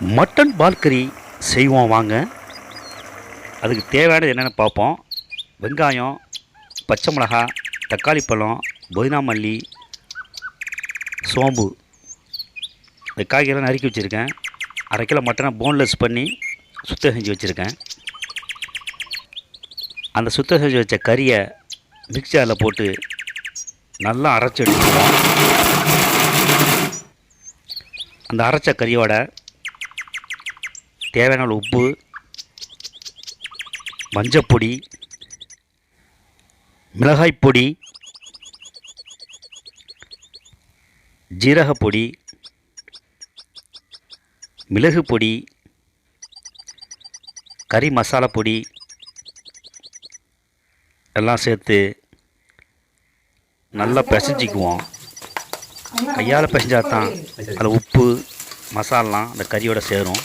Mutton பால்கறி செய்வோம் வாங்க. அதுக்கு தேவையானது என்னென்னு பார்ப்போம். வெங்காயம் பச்சை மிளகா தக்காளி பழம் புதினா மல்லி சோம்பு. இந்த காய்கறிலாம் நறுக்கி வச்சுருக்கேன். அரை கிலோ மட்டனை போன்லெஸ் பண்ணி சுத்தம் செஞ்சு வச்சுருக்கேன். அந்த சுத்தம் செஞ்சு வச்ச கறியை மிக்சரில் போட்டு நல்லா அரைச்சி எடுத்துக்குவோம் அந்த அரைச்ச கறியோட தேவையான உப்பு மஞ்சப்பொடி மிளகாய் பொடி ஜீரகப்பொடி மிளகு பொடி கறி மசாலா பொடி எல்லாம் சேர்த்து நல்லா பிசைஞ்சிக்குவோம். கையால் பிசைஞ்சாதான் அதில் உப்பு மசாலாம் அந்த கறியோடு சேரும்.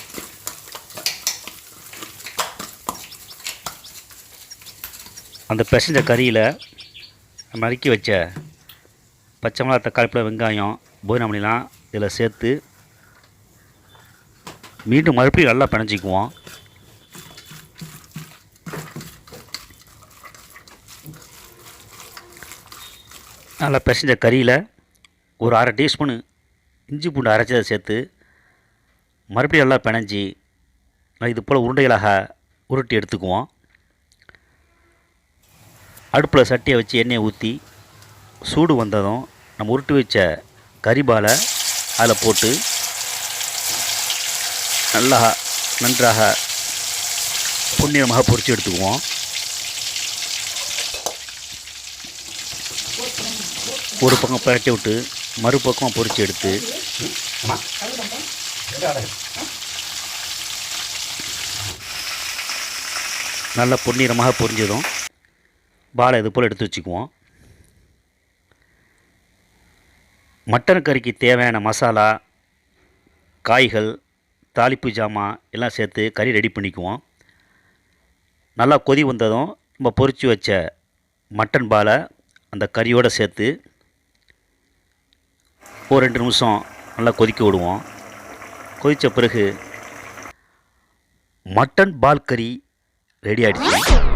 அந்த பிசைஞ்ச கறியில் நறுக்கி வச்ச பச்சை மிளகா தக்காளி பழம் வெங்காயம் போயினாமணிலாம் இதில் சேர்த்து மீண்டும் மறுபடியும் நல்லா பிணைஞ்சிக்குவோம். நல்லா பிசைஞ்ச கறியில் ஒரு அரை டீஸ்பூனு இஞ்சி பூண்டு அரைச்சதை சேர்த்து மறுபடியும் நல்லா பிணைஞ்சி இது போல் உருண்டைகளாக உருட்டி எடுத்துக்குவோம். அடுப்பில் சட்டியை வச்சு எண்ணெயை ஊற்றி சூடு வந்ததும் நம்ம உருட்டி வச்ச கறிபாலை அதில் போட்டு நல்லா நன்றாக புண்ணியமாக பொறிச்சு எடுத்துக்குவோம். ஒரு பக்கம் பரட்டி விட்டு மறுபக்கம் பொரித்து எடுத்து நல்ல பொன்னிறமாக பொரிஞ்சதும் பாலை இது போல் எடுத்து வச்சுக்குவோம். மட்டன் கறிக்கு தேவையான மசாலா காய்கள் தாளிப்பு ஜாமான் எல்லாம் சேர்த்து கறி ரெடி பண்ணிக்குவோம். நல்லா கொதி வந்ததும் நம்ம பொரித்து வச்ச மட்டன் பாலை அந்த கறியோடு சேர்த்து ஒரு ரெண்டு நிமிஷம் நல்லா கொதிக்க விடுவோம். கொதித்த பிறகு மட்டன் பால் கறி ரெடி ஆகிடுச்சு